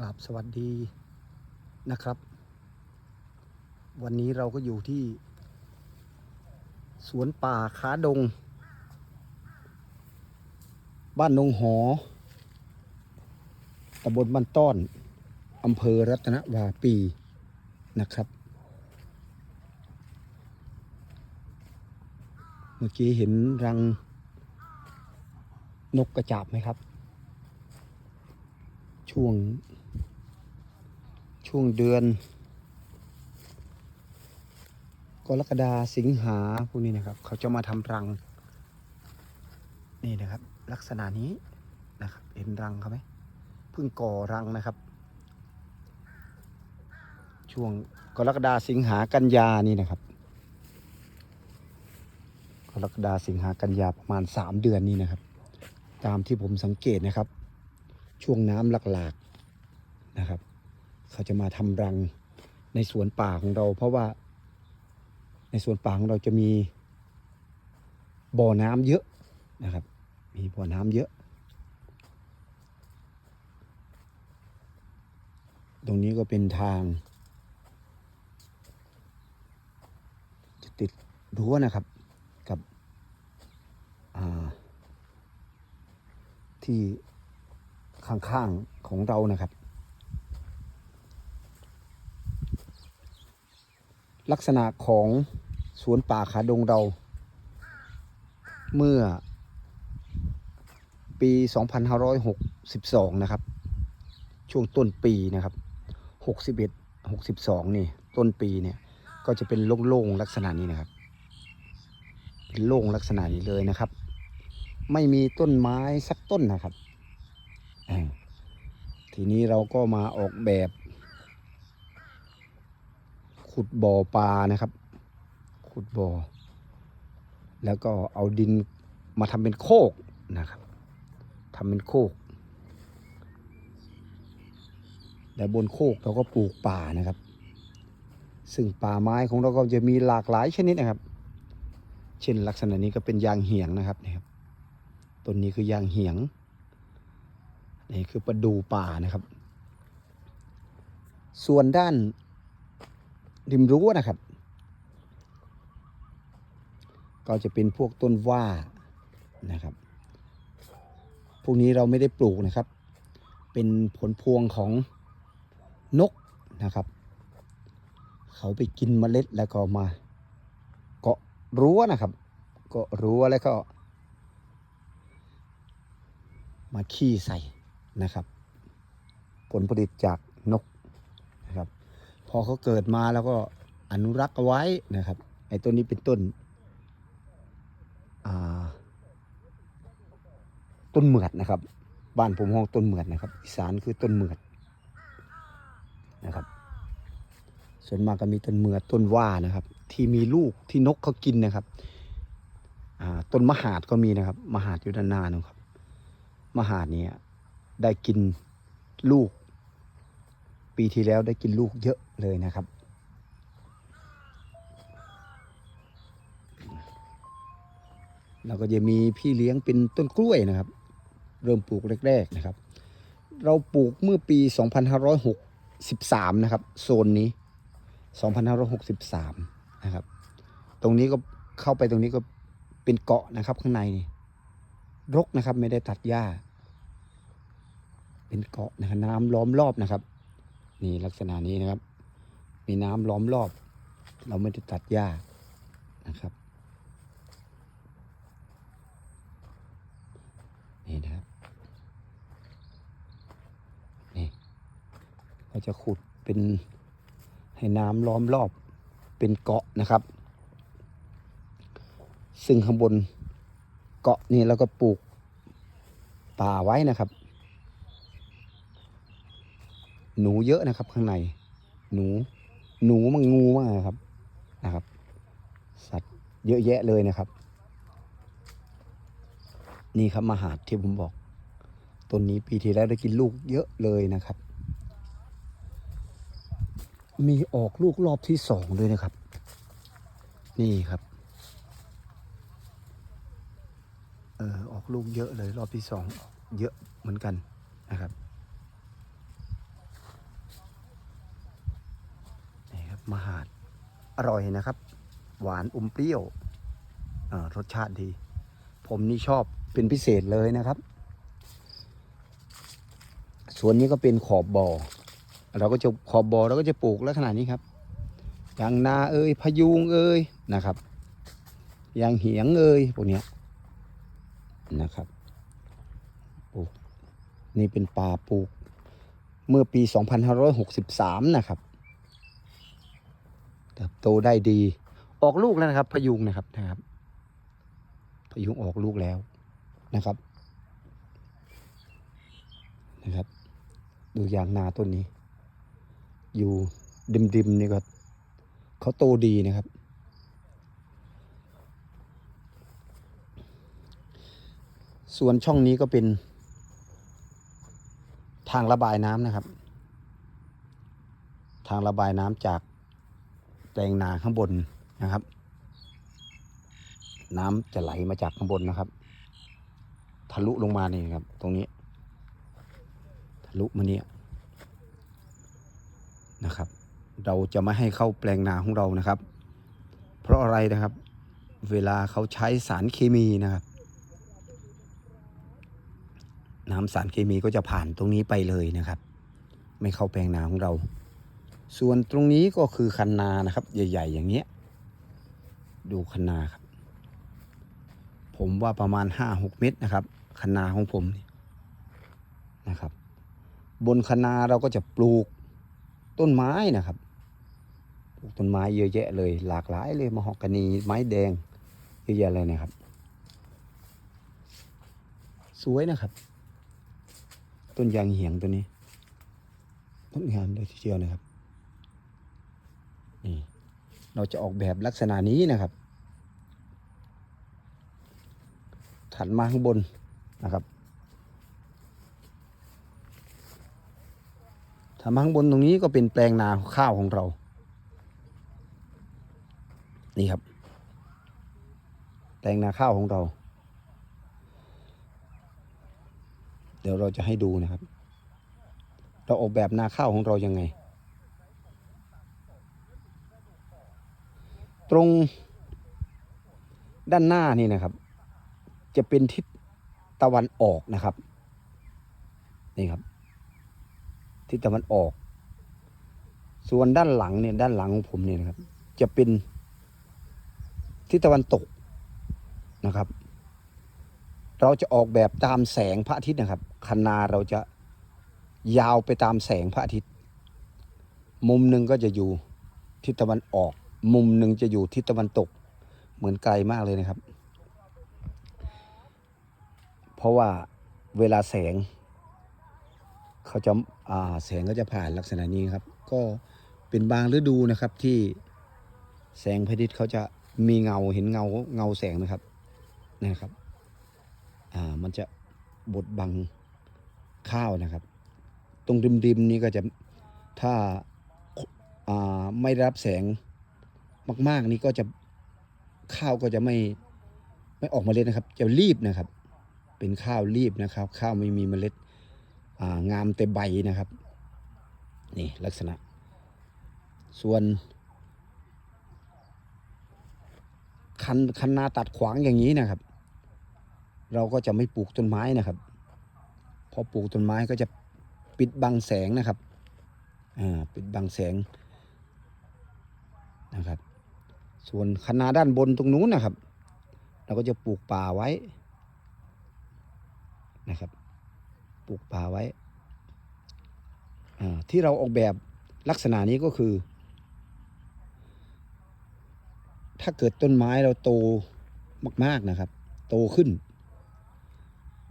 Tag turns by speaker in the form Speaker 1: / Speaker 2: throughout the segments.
Speaker 1: กราบสวัสดีนะครับ วันนี้เราก็อยู่ที่ สวนป่าขาดง บ้านนงหอตำบลบ้านต้อนอำเภอรัตนวาปีนะครับ เมื่อกี้เห็นรังนกกระจาบไหมครับ ช่วง ช่วงเดือน กรกฎาสิงหาพวกนี้นะครับ เขาจะมาทำรัง นี่นะครับ ลักษณะนี้นะครับ เห็นรังเขาไหมเพิ่งก่อรังนะครับ ช่วงกรกฎาสิงหากันยานี่นะครับกรกฎาสิงหากันยาประมาณสามเดือนนี้นะครับ ตามที่ผมสังเกตนะครับ ช่วงน้ำหลากๆนะครับ เขาจะมาทำรังในสวนป่าของเรา เพราะว่า ในสวนป่าของเราจะมีบ่อน้ำเยอะนะครับ มีบ่อน้ำเยอะ ตรงนี้ก็เป็นทาง จะติดรั้วนะครับกับที่ข้างๆของเรานะครับ ลักษณะของสวนป่าขาดงเรา เมื่อ ปี 2562 นะครับ ช่วงต้นปีนะครับ 61 62 นี่ ต้นปีเนี่ย ก็จะเป็นโล่งๆลักษณะนี้นะครับ เป็นโล่งลักษณะนี้เลยนะครับ ไม่มีต้นไม้สักต้นนะครับ ทีนี้เราก็มาออกแบบ ขุดบ่อปลานะครับ ขุดบ่อ แล้วก็เอาดินมาทำเป็นโคกนะครับทำเป็นโคกและบนโคกเราก็ปลูกป่านะครับ ซึ่งป่าไม้ของเราก็จะมีหลากหลายชนิดนะครับ เช่นลักษณะนี้ก็เป็นยางเหียงนะครับนะครับต้นนี้คือยางเหียงนี่คือประดูป่านะครับ ส่วนด้าน ริมรั้วนะครับ ก็จะเป็นพวกต้นว่านะครับ พวกนี้เราไม่ได้ปลูกนะครับ เป็นผลพวงของนกนะครับ เขาไปกินเมล็ดแล้วก็มาเกาะรั้วนะครับ เกาะรั้วแล้วก็ มาขี้ใส่นะครับ ผลผลิตจากนก พอเขาเกิดมาแล้วก็อนุรักษ์เอาไว้นะครับ ไอ้ต้นนี้เป็นต้นต้นเหมือดนะครับ บ้านผมห้องต้นเหมือดนะครับอีสานคือต้นเหมือดนะครับ ส่วนมากก็มีต้นเหมือดต้นว่านะครับ ที่มีลูกที่นกเขากินนะครับต้นมหาดก็มีนะครับ มหาดอยู่ด้านหน้านะครับ มหาดเนี่ยได้กินลูก ปีที่แล้วได้กินลูกเยอะ เลยนะครับแล้วก็จะมีพี่เลี้ยงเป็นต้นกล้วยนะครับ เริ่มปลูกแรก ๆนะครับ เราปลูกเมื่อปี 2563 นะครับ โซนนี้ 2563 นะครับ ตรงนี้ก็เข้าไปตรงนี้ก็เป็นเกาะนะครับข้างในนี่รกนะครับ ไม่ได้ตัดหญ้า เป็นเกาะนะครับน้ำล้อมรอบนะครับ นี่ลักษณะนี้นะครับ มีน้ำล้อมรอบ เราไม่ได้ตัดหญ้านะครับ นี่นะครับ นี่เราจะขุดเป็นให้น้ำล้อมรอบเป็นเกาะนะครับ ซึ่งข้างบนเกาะนี่เราก็ปลูกป่าไว้นะครับ หนูเยอะนะครับข้างในหนู หนูมันงูมากนะครับนะครับ สัตว์เยอะแยะเลยนะครับ นี่ครับมหาดที่ผมบอกต้นนี้ปีที่แล้วได้กินลูกเยอะเลยนะครับ มีออกลูกรอบที่สองด้วยนะครับ นี่ครับเออออกลูกเยอะเลยรอบที่สองเยอะเหมือนกันนะครับ มหาด อร่อยนะครับ หวานอมเปรี้ยวรสชาติดี ผมนี่ชอบเป็นพิเศษเลยนะครับ ส่วนนี้ก็เป็นขอบบ่อเราก็จะขอบบ่อเราก็จะปลูกลักษณะนี้ครับยางนาเอ้ยพยุงเอ้ยนะครับยางเหียงเอ้ยพวกเนี้ยนะครับปลูกนี่เป็นป่าปลูกเมื่อปี 2563 นะครับ เติบโตได้ดี ออกลูกแล้วนะครับ พยุงนะครับนะครับ พยุงออกลูกแล้วนะครับ นะครับ ดูยางนาต้นนี้ อยู่ดิมดิมๆนี่ก็เขาโตดีนะครับ ส่วนช่องนี้ก็เป็น ทางระบายน้ำนะครับ ทางระบายน้ำจาก ปลงนาข้างบนนะครับ น้ำจะไหลมาจากข้างบนนะครับ ทะลุลงมานี่ครับ ตรงนี้ ทะลุมาเนี่ยนะครับ เราจะไม่ให้เข้าแปลงนาของเรานะครับ เพราะอะไรนะครับ เวลาเขาใช้สารเคมีนะครับ น้ำสารเคมีก็จะผ่านตรงนี้ไปเลยนะครับ ไม่เข้าแปลงนาของเรา ส่วนตรงนี้ก็คือคันนานะครับ ใหญ่ ๆ อย่างเงี้ย ดูคันนาครับ ผมว่าประมาณ5-6เมตรนะครับคันนาของผมนี่นะครับ บนคันนาเราก็จะปลูกต้นไม้นะครับปลูกต้นไม้เยอะแยะเลย หลากหลายเลยมะฮอกกานีไม้แดงเยอะแยะเลยนะครับ สวยนะครับ ต้นยางเหียงตัวนี้ต้นงามเลยทีเดียวนะครับ นี่เราจะออกแบบลักษณะนี้นะครับ ถัดมาข้างบนนะครับถัดมาข้างบนตรงนี้ก็เป็นแปลงนาข้าวของเรา นี่ครับ แปลงนาข้าวของเรา เดี๋ยวเราจะให้ดูนะครับ เราออกแบบนาข้าวของเรายังไง ตรงด้านหน้านี่นะครับ จะเป็นทิศตะวันออกนะครับ นี่ครับ ทิศตะวันออก ส่วนด้านหลังเนี่ยด้านหลังของผมเนี่ยนะครับ จะเป็นทิศตะวันตกนะครับ เราจะออกแบบตามแสงพระอาทิตย์นะครับคันนาเราจะยาวไปตามแสงพระอาทิตย์ มุมหนึ่งก็จะอยู่ทิศตะวันออก มุมหนึ่งจะอยู่ทิศตะวันตก เหมือนไกลมากเลยนะครับ เพราะว่าเวลาแสง เขาจะาแสงก็จะผ่านลักษณะนี้ครับ ก็เป็นบางฤดูนะครับที่แสงพระอาทิตย์เขาจะมีเงาเห็นเงาเงาแสงนะครับนะครับ อ่ามันจะบดบังข้าวนะครับ ตรงริมๆนี้ก็จะถ้าาไม่รับแสง มาก ๆ นี่ก็จะข้าวก็จะไม่ไม่ออกเมล็ดนะครับ จะรีบนะครับ เป็นข้าวรีบนะครับ ข้าวไม่มีเมล็ดางามแต่ใบนะครับ นี่ลักษณะ ส่วนคันคันนาตัดขวางอย่างนี้นะครับ เราก็จะไม่ปลูกต้นไม้นะครับพอปลูกต้นไม้ก็จะปิดบังแสงนะครับอ่าปิดบังแสงนะครับ ส่วนคณะด้านบนตรงนู้นนะครับ เราก็จะปลูกป่าไว้นะครับ ปลูกป่าไว้ ที่เราออกแบบลักษณะนี้ก็คือ ถ้าเกิดต้นไม้เราโตมาก ๆนะครับ โตขึ้น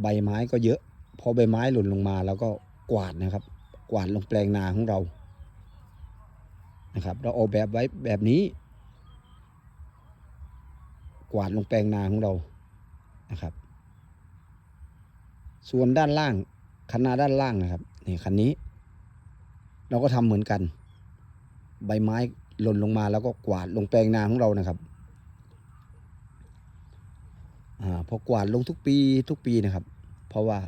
Speaker 1: ใบไม้ก็เยอะ พอใบไม้หล่นลงมาแล้วก็กวาดนะครับ กวาดลงแปลงนาของเรานะครับ เราออกแบบไว้แบบนี้ วาดลงแปลงนาของเรานะครับ ส่วนด้านล่างคันนาด้านล่างนะครับนี่คันนี้ เราก็ทำเหมือนกัน ใบไม้หล่นลงมาแล้วก็กวาดลงแปลงนาของเรานะครับอาพอกวาดลงทุกปีทุกปีนะครับ เพราะว่า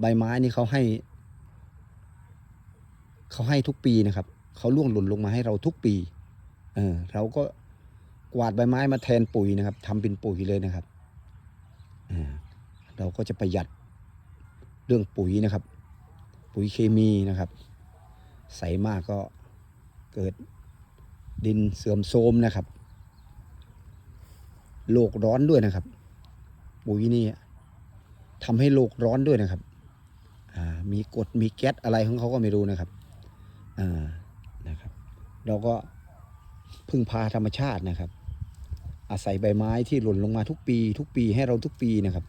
Speaker 1: ใบไม้นี่เขาให้เขาให้ทุกปีนะครับ เขาล่วงหล่นลงมาให้เราทุกปี เออเราก็ วาดใบไม้มาแทนปุ๋ยนะครับทำเป็นปุ๋ยเลยนะครับเราก็จะประหยัดเรื่องปุ๋ยนะครับ ปุ๋ยเคมีนะครับ ใส่มากก็เกิดดินเสื่อมโทรมนะครับโลกร้อนด้วยนะครับ ปุ๋ยนี่ทำให้โลกร้อนด้วยนะครับมีกดมีแก๊สอะไรของเขาก็ไม่รู้นะครับนะครับ เราก็พึ่งพาธรรมชาตินะครับ อาศัยใบไม้ที่หล่นลงมาทุกปี ทุกปีให้เราทุกปีนะครับ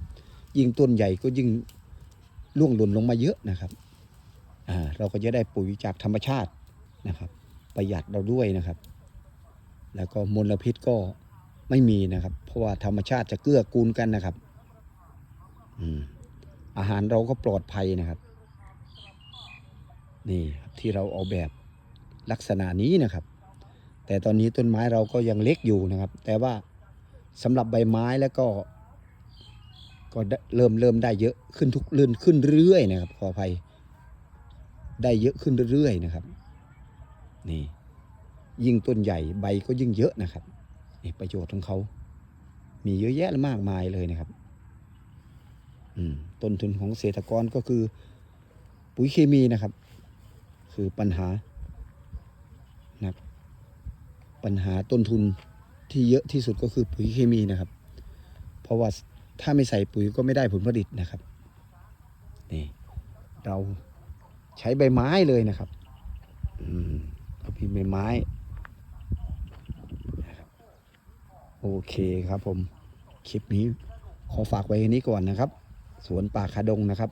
Speaker 1: ยิ่งต้นใหญ่ก็ยิ่งร่วงหล่นลงมาเยอะนะครับเราก็จะได้ปุ๋ยจากธรรมชาตินะครับ ประหยัดเราด้วยนะครับ แล้วก็มลพิษก็ไม่มีนะครับ เพราะว่าธรรมชาติจะเกื้อกูลกันนะครับอาหารเราก็ปลอดภัยนะครับ นี่ที่เราออกแบบลักษณะนี้นะครับ แต่ตอนนี้ต้นไม้เราก็ยังเล็กอยู่นะครับ แต่ว่า สำหรับใบไม้แล้วก็ ก็เริ่มเริ่มได้เยอะขึ้นทุกเรื่อนขึ้นเรื่อยนะครับขออภัย ได้เยอะขึ้นเรื่อยๆนะครับ นี่ ยิ่งต้นใหญ่ใบก็ยิ่งเยอะนะครับนี่ประโยชน์ของเขา มีเยอะแยะมากมายเลยนะครับต้นทุนของเกษตรกรก็คือ ปุ๋ยเคมีนะครับ คือปัญหานะครับปัญหาต้นทุน ที่เยอะที่สุดก็คือปุ๋ยเคมีนะครับ เพราะว่าถ้าไม่ใส่ปุ๋ยก็ไม่ได้ผลผลิตนะครับนี่เราใช้ใบไม้เลยนะครับอืมเอาพิมพ์ใบไม้โอเคครับผม คลิปนี้ขอฝากไว้แค่นี้ก่อนนะครับ สวนป่าคาดงนะครับ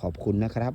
Speaker 1: ขอบคุณนะครับ